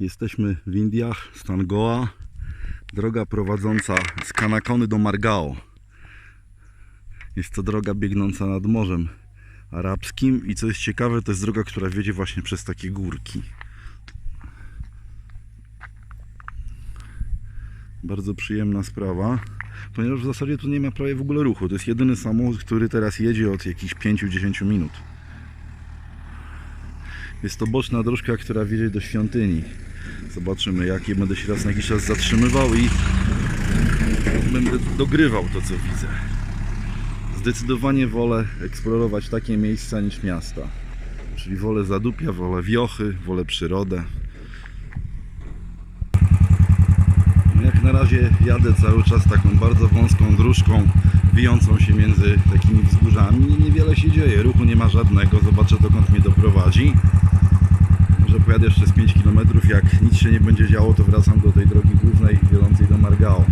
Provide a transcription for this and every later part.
Jesteśmy w Indiach, stan Goa. Droga prowadząca z Kanakony do Margao. Jest to droga biegnąca nad Morzem Arabskim i co jest ciekawe, to jest droga, która wiedzie właśnie przez takie górki. Bardzo przyjemna sprawa, ponieważ w zasadzie tu nie ma prawie w ogóle ruchu. To jest jedyny samochód, który teraz jedzie od jakichś 5-10 minut. Jest to boczna dróżka, która wiedzie do świątyni. Zobaczymy, jakie będę się raz na jakiś czas zatrzymywał i będę dogrywał to, co widzę. Zdecydowanie wolę eksplorować takie miejsca niż miasta. Czyli wolę zadupia, wolę wiochy, wolę przyrodę. Jak na razie jadę cały czas taką bardzo wąską dróżką, wijącą się między takimi wzgórzami niewiele się dzieje. Ruchu nie ma żadnego, zobaczę dokąd mnie doprowadzi. Może pojadę jeszcze z 5 km, jak nic się nie będzie działo, to wracam do tej drogi głównej wiodącej do Margao.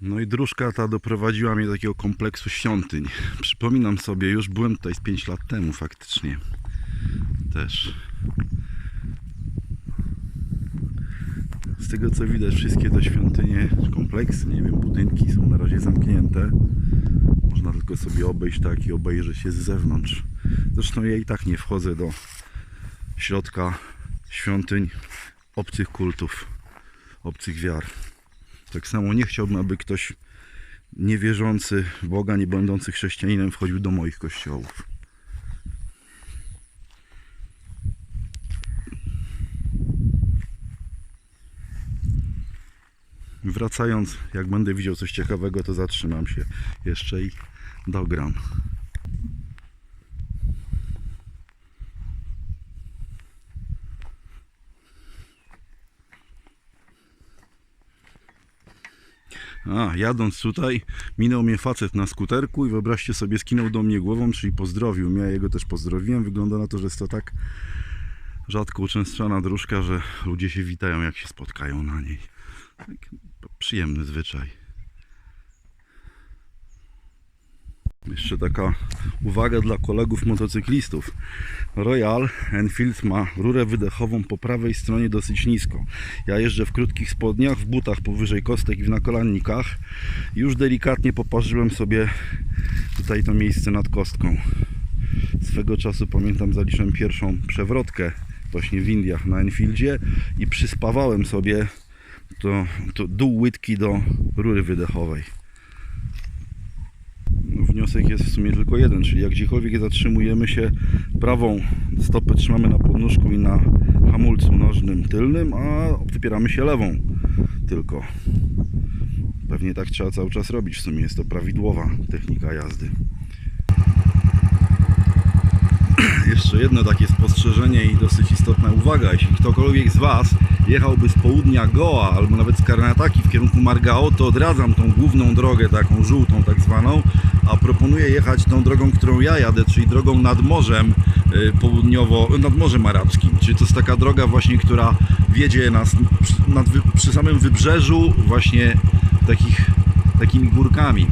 No i dróżka ta doprowadziła mnie do takiego kompleksu świątyń. Przypominam sobie, już byłem tutaj z 5 lat temu faktycznie. Też. Z tego co widać, wszystkie te świątynie, kompleksy, nie wiem, budynki są na razie zamknięte. Można tylko sobie obejść tak i obejrzeć się z zewnątrz. Zresztą ja i tak nie wchodzę do środka świątyń obcych kultów, obcych wiar. Tak samo nie chciałbym, aby ktoś niewierzący w Boga, nie będący chrześcijaninem wchodził do moich kościołów. Wracając, jak będę widział coś ciekawego, to zatrzymam się jeszcze i dogram. A, jadąc tutaj, minął mnie facet na skuterku i wyobraźcie sobie, skinął do mnie głową, czyli pozdrowił ja jego też pozdrowiłem. Wygląda na to, że jest to tak rzadko uczęszczana dróżka, że ludzie się witają, jak się spotkają na niej. Tak, przyjemny zwyczaj. Jeszcze taka uwaga dla kolegów motocyklistów. Royal Enfield ma rurę wydechową po prawej stronie dosyć nisko. Ja jeżdżę w krótkich spodniach, w butach powyżej kostek i w nakolannikach. Już delikatnie poparzyłem sobie tutaj to miejsce nad kostką. Swego czasu pamiętam zaliczyłem pierwszą przewrotkę właśnie w Indiach na Enfieldzie i przyspawałem sobie to, to dół łydki do rury wydechowej. Wniosek jest w sumie tylko jeden, czyli jak gdziekolwiek zatrzymujemy się, prawą stopę trzymamy na podnóżku i na hamulcu nożnym tylnym, a opieramy się lewą tylko. Pewnie tak trzeba cały czas robić, w sumie jest to prawidłowa technika jazdy. Jeszcze jedno takie spostrzeżenie i dosyć istotna uwaga. Jeśli ktokolwiek z Was jechałby z południa Goa albo nawet z Karnataki w kierunku Margao, to odradzam tą główną drogę, taką żółtą tak zwaną, a proponuję jechać tą drogą, którą ja jadę, czyli drogą nad morzem y, południowo, nad Morzem Arabskim. Czyli to jest taka droga właśnie, która wiedzie nas przy, nad, przy samym wybrzeżu właśnie takich takimi górkami.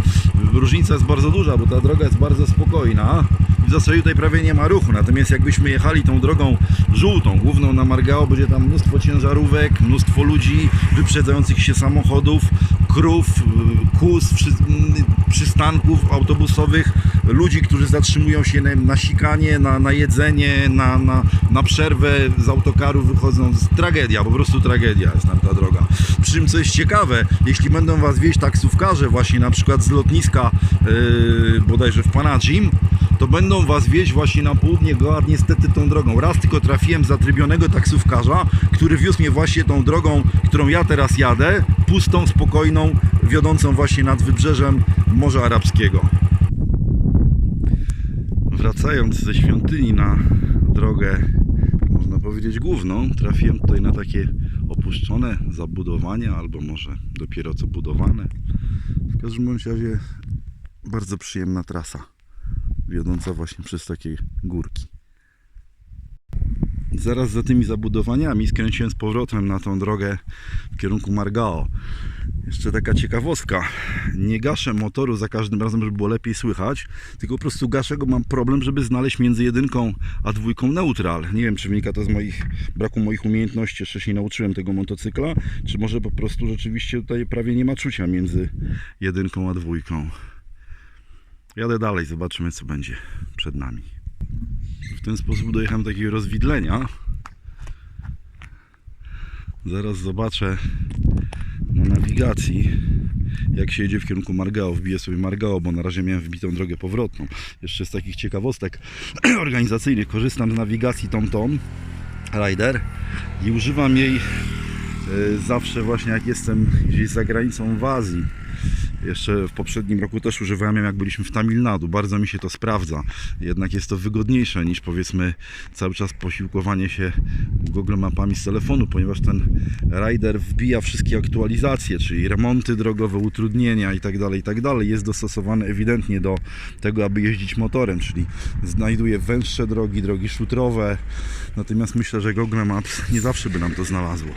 Różnica jest bardzo duża, bo ta droga jest bardzo spokojna. W zasadzie tutaj prawie nie ma ruchu, natomiast jakbyśmy jechali tą drogą żółtą, główną na Margao, będzie tam mnóstwo ciężarówek, mnóstwo ludzi, wyprzedzających się samochodów, krów, kóz, przy, przystanków autobusowych, ludzi, którzy zatrzymują się na, na sikanie, na, na jedzenie, na, na, na przerwę z autokaru wychodząc. Tragedia, po prostu tragedia jest tam ta droga. Przy czym co jest ciekawe, jeśli będą Was wieść taksówkarze właśnie na przykład z lotniska yy, bodajże w Panajim, to będą Was wieść właśnie na południe Goa niestety tą drogą. Raz tylko trafiłem zatrybionego taksówkarza, który wiózł mnie właśnie tą drogą, którą ja teraz jadę, pustą, spokojną, wiodącą właśnie nad wybrzeżem Morza Arabskiego. Wracając ze świątyni na drogę, można powiedzieć główną, trafiłem tutaj na takie opuszczone zabudowania, albo może dopiero co budowane. W każdym razie bardzo przyjemna trasa, wiodąca właśnie przez takie górki. Zaraz za tymi zabudowaniami skręciłem z powrotem na tą drogę w kierunku Margao. Jeszcze taka ciekawostka. Nie gaszę motoru za każdym razem, żeby było lepiej słychać, tylko po prostu gaszę go, mam problem, żeby znaleźć między jedynką a dwójką neutral. Nie wiem, czy wynika to z moich braku moich umiejętności, jeszcze się nie nauczyłem tego motocykla, czy może po prostu rzeczywiście tutaj prawie nie ma czucia między jedynką a dwójką. Jadę dalej, zobaczymy co będzie przed nami. W ten sposób dojechałem do takiego rozwidlenia. Zaraz zobaczę na nawigacji, jak się jedzie w kierunku Margao. Wbiję sobie Margao, bo na razie miałem wbitą drogę powrotną. Jeszcze z takich ciekawostek organizacyjnych korzystam z nawigacji TomTom Rider i używam jej e, zawsze właśnie jak jestem gdzieś za granicą w Azji. Jeszcze w poprzednim roku też używałem ją jak byliśmy w Tamil Nadu. Bardzo mi się to sprawdza. Jednak jest to wygodniejsze niż powiedzmy cały czas posiłkowanie się Google Mapami z telefonu, ponieważ ten rider wbija wszystkie aktualizacje, czyli remonty drogowe, utrudnienia itd. itd. Jest dostosowany ewidentnie do tego, aby jeździć motorem, czyli znajduje węższe drogi, drogi szutrowe. Natomiast myślę, że Google Maps nie zawsze by nam to znalazło.